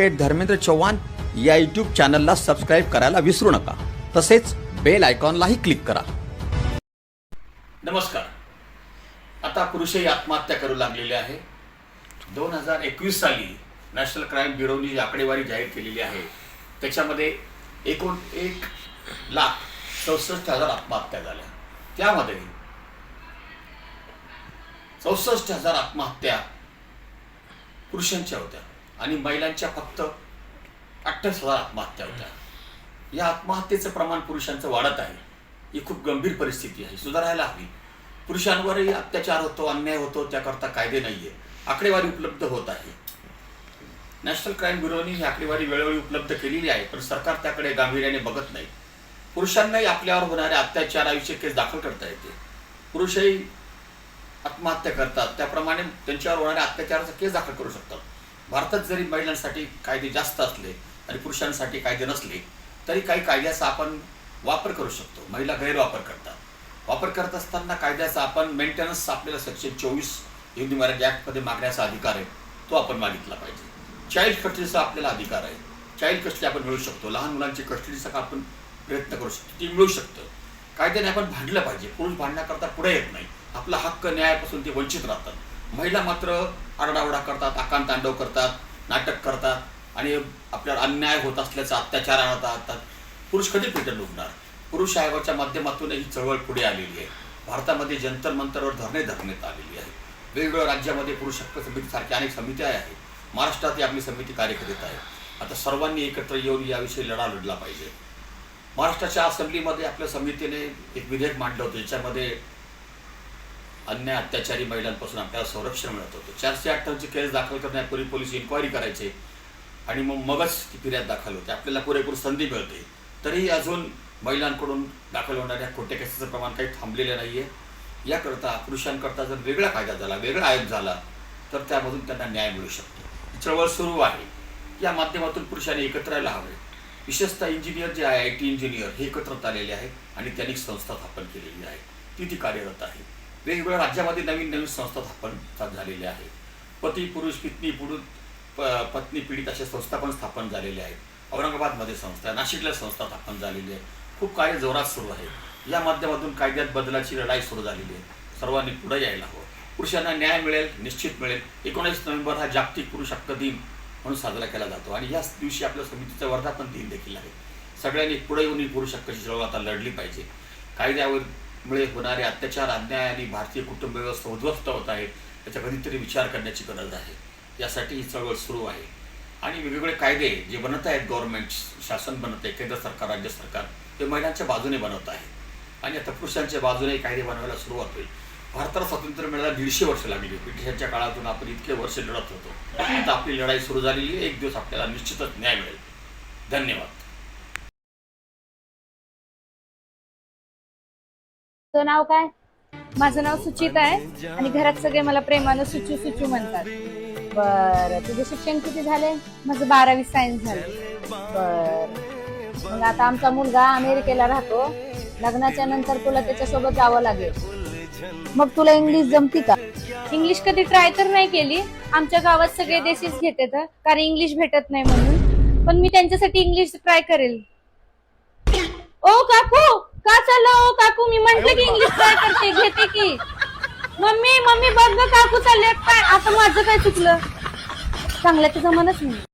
Advocate Dharmendra Chavan या YouTube चॅनलला subscribe करायला विसरू नका. तसेच बेल आयकॉनलाही क्लिक करा. नमस्कार. आता पुरुषही आत्महत्या करू लागलेले आहे. दोन हजार एकवीस साली नॅशनल क्राईम ब्युरोनी जी आकडेवारी जाहीर केलेली आहे त्याच्यामध्ये एकूण एक लाख चौसष्ट हजार आत्महत्या झाल्या. त्यामध्ये चौसष्ट हजार आत्महत्या पुरुषांच्या होत्या. आणि महिलांच्या फक्त अठ्ठावीस हजार आत्महत्या होत्या. या आत्महत्येचं प्रमाण पुरुषांचं वाढत आहे. ही खूप गंभीर परिस्थिती आहे. सुधारायला हवी. पुरुषांवरही अत्याचार होतो अन्याय होतो त्याकरता कायदे नाहीये. आकडेवारी उपलब्ध होत आहे. नॅशनल क्राईम ब्युरोनी ही आकडेवारी वेळोवेळी उपलब्ध केलेली आहे पण सरकार त्याकडे गांभीर्याने बघत नाही. पुरुषांनाही आपल्यावर होणाऱ्या अत्याचाराविषयी केस दाखल करता येते. पुरुषही आत्महत्या करतात. त्याप्रमाणे त्यांच्यावर होणाऱ्या अत्याचाराचा केस दाखल करू शकतात. भारतात जरी महिलांसाठी कायदे जास्त असले आणि पुरुषांसाठी कायदे नसले तरी काही कायद्याचा आपण वापर करू शकतो. महिला गैरवापर करतात. वापर करत असताना कायद्याचा आपण मेंटेनन्स आपल्याला सेक्शन चोवीस हिंदी मराठी ॲक्टमध्ये मागण्याचा अधिकार आहे तो आपण मागितला पाहिजे. चाईल्ड कस्टडीचा आपल्याला अधिकार आहे. चाईल्ड कस्टडी आपण मिळू शकतो. लहान मुलांची कस्टडीचा आपण प्रयत्न करू शकतो. ती मिळू शकतं. कायद्याने आपण भांडलं पाहिजे. पुरुष भांडण्याकरता पुढे येत नाही. आपला हक्क न्यायापासून ते वंचित राहतात. महिला मात्र आरडाओरडा करतात आकांत तांडव करतात नाटक करतात आणि आपल्याला अन्याय होत असल्याचा अत्याचार आणत आणतात पुरुष कधी पेटल उठणार पुरुष आयोगाच्या माध्यमातून ही चळवळ पुढे आलेली आहे. भारतामध्ये जंतर मंतरवर धरणे धरण्यात आलेली आहे. वेगवेगळ्या राज्यामध्ये पुरुष हक्क समितीसारख्या अनेक समित्या आहेत. महाराष्ट्रात ही आपली समिती कार्य करीत आहे. आता सर्वांनी एकत्र येऊन याविषयी लढा लढला पाहिजे. महाराष्ट्राच्या असेंब्लीमध्ये आपल्या समितीने एक विधेयक मांडलं होतं. ज्याच्यामध्ये अन्याय अत्याचारी महिलांपासून आपल्याला संरक्षण मिळत होतं. चारशे अठ्ठावन्नची केस दाखल करण्यापूर्वी पोलीस इन्क्वायरी करायचे आणि मग मगच ती फिर्याद दाखल होते. आपल्याला पुरेपूर संधी मिळते. तरीही अजून महिलांकडून दाखल होणाऱ्या खोट्या केसेचं प्रमाण काही थांबलेलं नाही आहे याकरता पुरुषांकरता जर वेगळा कायदा झाला वेगळा आयोग झाला तर त्यामधून त्यांना न्याय मिळू शकतो. चळवळ सुरू आहे. या माध्यमातून पुरुषांनी एकत्र यायला हवे. विशेषतः इंजिनियर जे आहे आय टी इंजिनियर हे एकत्र आलेले आहे आणि त्यांनी संस्था स्थापन केलेली आहे. ती ती कार्यरत आहे. वेगवेगळ्या राज्यामध्ये नवीन नवीन संस्था स्थापन झालेल्या आहेत पती पुरुष पितनी पुरुष प- पत्नी पीडित अशा संस्था पण स्थापन झालेल्या आहेत. औरंगाबादमध्ये संस्था आहे नाशिकला संस्था स्थापन झालेली आहे. खूप कार्य जोरात सुरू आहे. या माध्यमातून कायद्यात बदलाची लढाई सुरू झालेली आहे. सर्वांनी पुढे यायला हवं. पुरुषांना न्याय मिळेल निश्चित मिळेल. एकोणीस नोव्हेंबर हा जागतिक पुरुष हक्क दिन म्हणून साजरा केला जातो. आणि याच दिवशी आपल्या समितीचा वर्धापन दिन देखील आहे. सगळ्यांनी पुढे येऊन ही पुरुष हक्काची चळवळ आता लढली पाहिजे. कायद्यावर मुळे होणारे अत्याचार अन्याय आणि भारतीय कुटुंब व्यवस्था उद्ध्वस्त होत आहे. याचा कधीतरी विचार करण्याची गरज आहे. यासाठी ही चळवळ सुरू आहे. आणि वेगवेगळे कायदे जे बनत आहेत गव्हर्नमेंट शासन बनत आहे केंद्र सरकार राज्य सरकार ते महिलांच्या बाजूने बनवत आहे. आणि आता पुरुषांच्या बाजूने कायदे बनवायला सुरुवात होईल. भारताला स्वातंत्र्य मिळायला दीडशे वर्ष लागली ब्रिटिशांच्या काळातून आपण इतके वर्ष लढत होतो. आता आपली लढाई सुरू झालेली एक दिवस आपल्याला निश्चितच न्याय मिळेल. धन्यवाद. तुझं नाव काय? माझं नाव सुचिता आहे आणि घरात सगळे मला प्रेमानं सुचू सुचू म्हणतात. बर तुझं शिक्षण किती झाले? माझं बारावी सायन्स झालं. बर. मग आता आमचा मुलगा अमेरिकेला राहतो. लग्नाच्या नंतर तुला त्याच्यासोबत जावं लागेल. मग तुला इंग्लिश जमती का? इंग्लिश कधी ट्राय तर नाही केली. आमच्या गावात सगळे देशीच घेतात कारण इंग्लिश भेटत नाही म्हणून. पण मी त्यांच्यासाठी इंग्लिश ट्राय करेल. ओ काकू! का चाललं ओ काकू? मी म्हंटल की इंग्लिश ट्राय करते घेते की. मम्मी मम्मी बघ गं काकू चालले. काय आता माझं काय चुकलं? चांगलं तर जमनच नाही.